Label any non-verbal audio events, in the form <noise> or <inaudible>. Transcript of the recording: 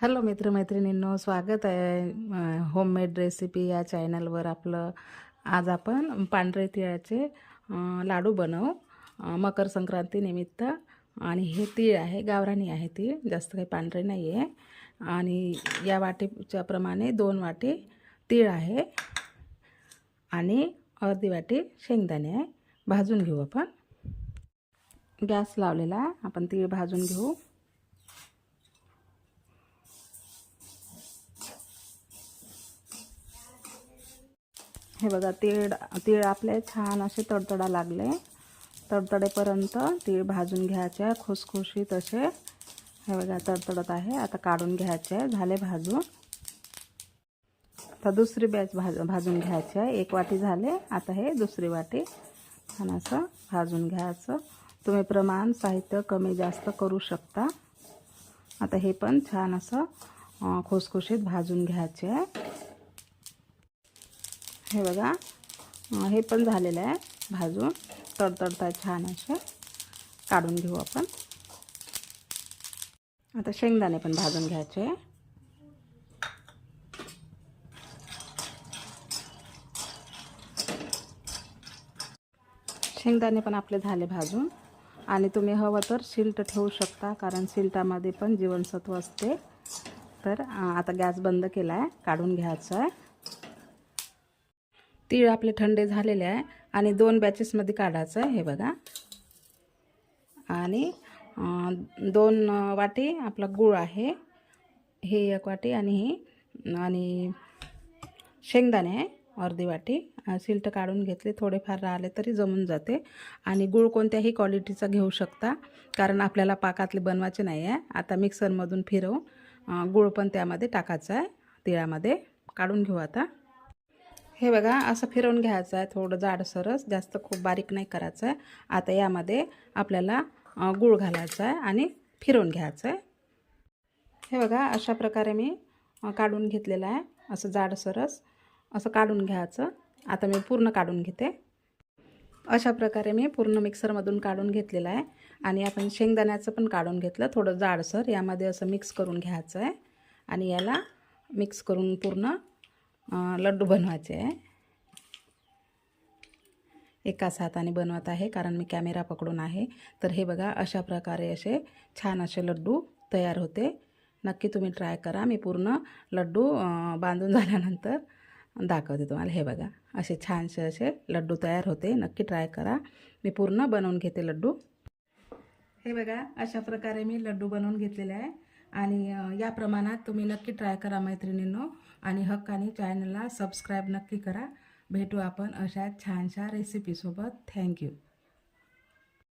Hello मित्रमैत्रिणींनो स्वागत आहे homemade recipe या चॅनलवर आपलं. आज आपण पांढरे तिळाचे लाडू बनवू. मकर संक्रांती निमित्त. आणि हे तीळ आहे गावरानी आहे तीळ जास्त काही पांढरे नाही आहे आणि या वाटीच्या प्रमाणे दोन वाटी तीळ आहे. आणि अर्धी वाटी शेंगदाणे आहे. भाजून घेऊ आपण. गॅस लावलेला आपण तीळ भाजून घेऊ. हे बघा तीळ तीळ आपले छान असे तडतडा लागले. तडतडेपर्यंत तीळ भाजून घ्यायचे आहे खुसखुशीत असे. हे बघा तडतडत आहे. आता काढून घ्यायचे आहे झाले भाजून. आता दुसरी बॅच भाज भाजून घ्यायची. आहे एक वाटी झाले आता हे दुसरी वाटी. छान असं भाजून घ्यायचं. तुम्ही प्रमाण साहित्य कमी जास्त करू शकता. आता हे पण छान असं खुसखुशीत भाजून घ्यायचे. आहे हे बघा. हे पण झालेलं आहे भाजून. तडतडता छान असे. काढून घेऊ आपण. आता शेंगदाणे पण भाजून घ्यायचे. शेंगदाणे पण आपले झाले भाजून. आणि तुम्ही हवं तर शिल्ट ठेवू शकता कारण शिल्टामध्ये पण जीवनसत्व असते. तर आता गॅस बंद केला आहे काढून घ्यायचं आहे. तीळ आपले थंडे झालेले आहे आणि दोन बॅचेसमध्ये काढायचं आहे हे बघा. आणि दोन वाटी आपला गूळ आहे. हे एक वाटी आणि ही आणि शेंगदाणे आहे अर्धी वाटी. सिल्ट काढून घेतले. थोडेफार राहिले तरी जमून जाते. आणि गूळ कोणत्याही क्वालिटीचा घेऊ शकता कारण आपल्याला पाकातले बनवायचे नाही आहे. आता मिक्सरमधून फिरवून गूळ पण त्यामध्ये टाकायचं आहे. तिळामध्ये काढून घेऊ आता. हे बघा असं फिरवून घ्यायचं आहे थोडं जाडसरच जास्त खूप बारीक नाही करायचं आहे. आता यामध्ये आपल्याला गूळ घालायचा आहे आणि फिरवून घ्यायचं आहे. हे बघा अशा प्रकारे मी काढून घेतलेलं आहे असं जाडसरच असं काढून घ्यायचं. आता मी पूर्ण काढून घेते. अशा प्रकारे मी पूर्ण मिक्सरमधून काढून घेतलेलं आहे आणि आपण शेंगदाण्याचं पण काढून घेतलं थोडं जाडसर. यामध्ये असं मिक्स करून घ्यायचं आहे आणि याला मिक्स करून पूर्ण लड्डू बनवायचे आहे. एकाच हाताने बनवत आहे कारण मी कॅमेरा पकडून आहे. तर हे बघा अशा प्रकारे असे छान असे लड्डू तयार होते. नक्की तुम्ही ट्राय करा. मी पूर्ण लड्डू बांधून <laughs> झाल्यानंतर दाखवते तुम्हाला. हे बघा असे छानसे असे लड्डू तयार होते. नक्की ट्राय करा. मी पूर्ण बनवून घेते लड्डू. हे बघा अशा प्रकारे मी लड्डू बनवून घेतलेले आहे. आणि या प्रमाणात तुम्ही नक्की ट्राय करा मैत्रिणींनो. आणि हक्कानी चॅनलला सबस्क्राईब नक्की करा. भेटू आपण अशा छानशा रेसिपीसोबत थँक्यू